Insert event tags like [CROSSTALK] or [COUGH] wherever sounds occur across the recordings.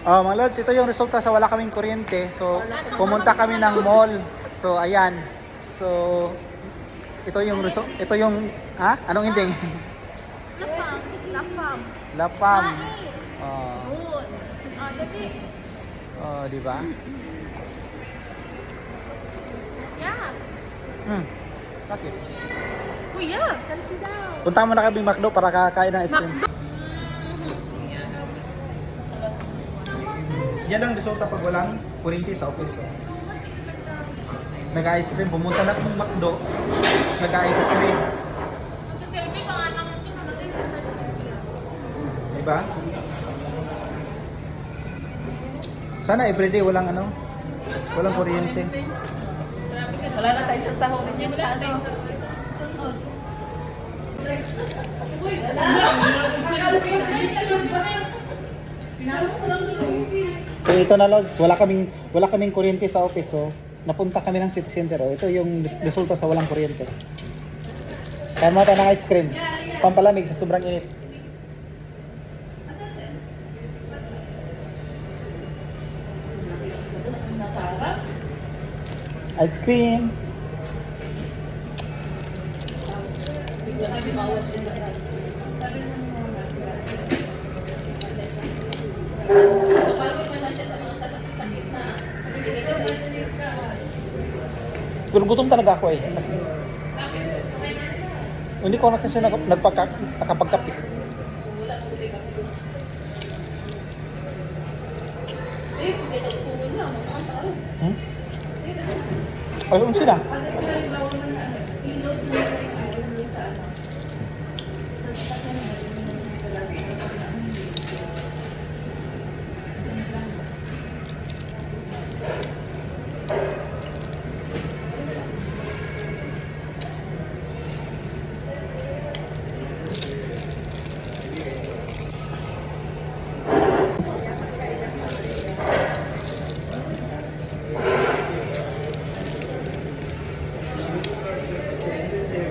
Oh, mga lods, ito yung resulta sa wala kaming kuryente. So, pumunta kami ng mall. So, ayan. So, ito yung result. Ito yung, ha? Anong ending? Lapam. Lapam. Lapam. Oh. Ah, oh, di ba? Yeah. Hmm. Bakit? Kuya, selfie daw. Punta mo na kami McDo para kakain ng ice cream. Yan ang resulta pag walang kuryente sa office. Oh. Nag-ice cream. Pumunta na akong McDo. Nag-ice cream. Selfie, pangalan mo. Di ba? Sana everyday walang ano, walang kuryente. Wala na tayo sa sahod. Yan sa ano. Sunod. So ito na Lods, wala kaming wala kaming kuryente sa office so napunta kami ng city center. Oh. Ito yung res- resulta sa walang kuryente. Mo tayo ng ice cream. Pampalamig sa sobrang init. Ice cream. Pero gutom talaga ako eh. Mas, hindi ko na kasi nag, nagpaka, nakapagkape. Hmm? Ayun sila.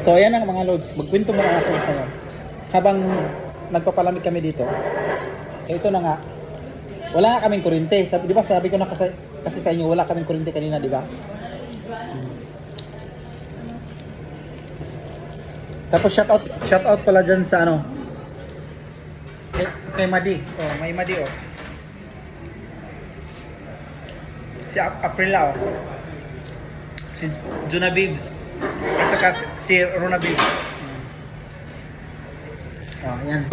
So ayan ang mga loads. Magkwento muna ako sa inyo. Habang nagpapalamig kami dito. So ito na nga. Wala nga kaming kuryente. Sabi, di ba sabi ko na kasi, kasi sa inyo wala kaming kuryente kanina, di ba? Tapos shout out, shout out pala dyan sa ano. Kay, kay Madi. Oh, may Madi oh. Si Ap- Aprila oh. Si Juna Bibs. At saka si- Rona Bibs. Oh, yan.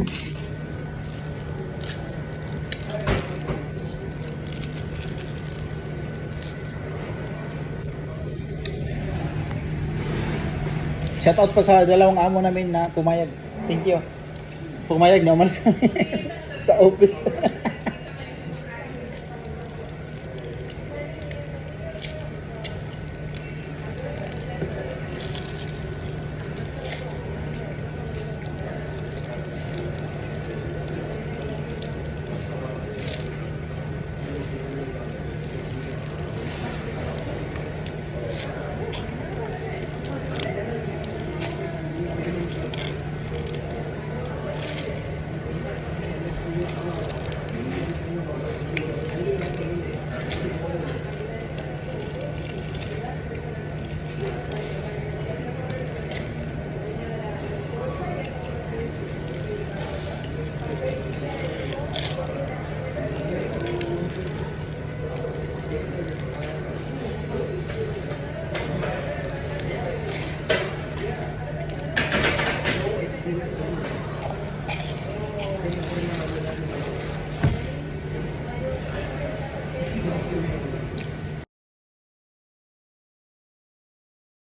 Shout out pa sa dalawang amo namin na pumayag. Thank you. Pumayag na umalis [LAUGHS] sa office. [LAUGHS]